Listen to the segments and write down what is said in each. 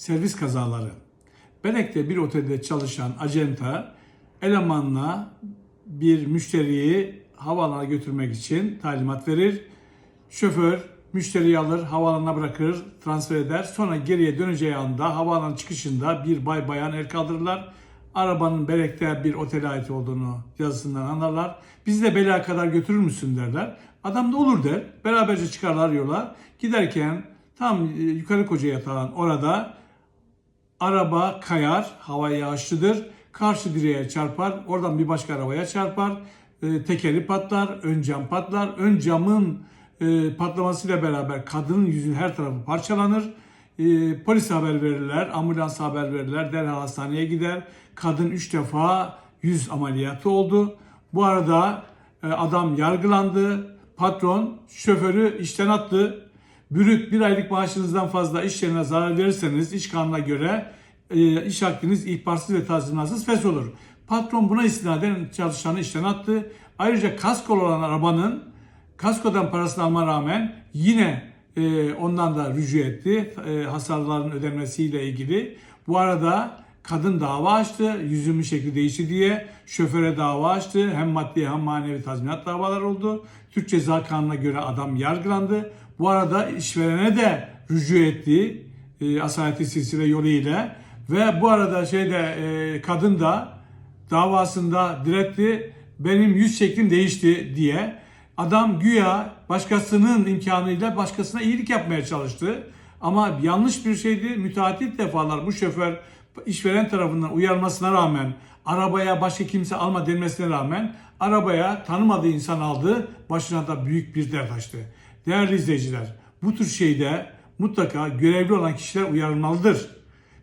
servis kazaları. Benek'te bir otelde çalışan acenta elemanla bir müşteriyi havaalanına götürmek için talimat verir. Şoför müşteriyi alır, havaalanına bırakır, transfer eder. Sonra geriye döneceği anda havaalanı çıkışında bir bay bayan el kaldırırlar. Arabanın Belek'te bir otele ait olduğunu yazısından anlarlar. Bizi de Belek'e kadar götürür müsün derler. Adam da olur der. Beraberce çıkarlar yola. Giderken tam e, yukarı koca yatağın orada araba kayar, hava yağışlıdır. Karşı direğe çarpar, oradan bir başka arabaya çarpar. E, tekeri patlar, ön cam patlar. Ön camın e, patlamasıyla beraber kadının yüzünün her tarafı parçalanır. E, polis haber verirler, ambulans haber verirler, derhal hastaneye gider. Kadın 3 defa yüz ameliyatı oldu. Bu arada e, adam yargılandı. Patron şoförü işten attı. Bürüt bir aylık maaşınızdan fazla iş yerine zarar verirseniz iş kanuna göre e, iş hakkınız ihbarsız ve tazminatsız fes olur. Patron buna istinaden çalışanı işten attı. Ayrıca kaskolu olan arabanın kaskodan parasını alma rağmen yine e, ondan da rücu etti. E, hasarların ödenmesiyle ilgili. Bu arada kadın dava açtı. Yüzümün şekli değişti diye. Şoföre dava açtı. Hem maddi hem manevi tazminat davalar oldu. Türk Ceza Kanunu'na göre adam yargılandı. Bu arada işverene de rücu etti. E, asaleti silsile yoluyla. Ve bu arada şeyde e, kadın da davasında diretti. Benim yüz şeklim değişti diye. Adam güya başkasının imkanıyla başkasına iyilik yapmaya çalıştı. Ama yanlış bir şeydi. Müteahhit defalar bu şoför işveren tarafından uyarmasına rağmen arabaya başka kimse alma denmesine rağmen arabaya tanımadığı insan aldı. Başına da büyük bir dert açtı. Değerli izleyiciler bu tür şeyde mutlaka görevli olan kişiler uyarılmalıdır.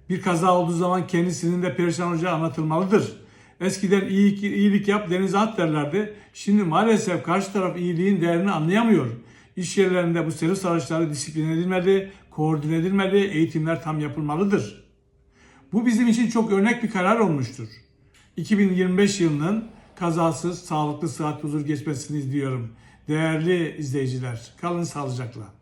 Bir kaza olduğu zaman kendisinin de perişan olacağı anlatılmalıdır. Eskiden iyilik, iyilik yap denize at derlerdi. Şimdi maalesef karşı taraf iyiliğin değerini anlayamıyor. İş yerlerinde bu servis araçları disiplin edilmeli, koordine edilmeli, eğitimler tam yapılmalıdır. Bu bizim için çok örnek bir karar olmuştur. 2025 yılının kazasız, sağlıklı, sıhhat, huzur geçmesini diliyorum. Değerli izleyiciler, kalın sağlıcakla.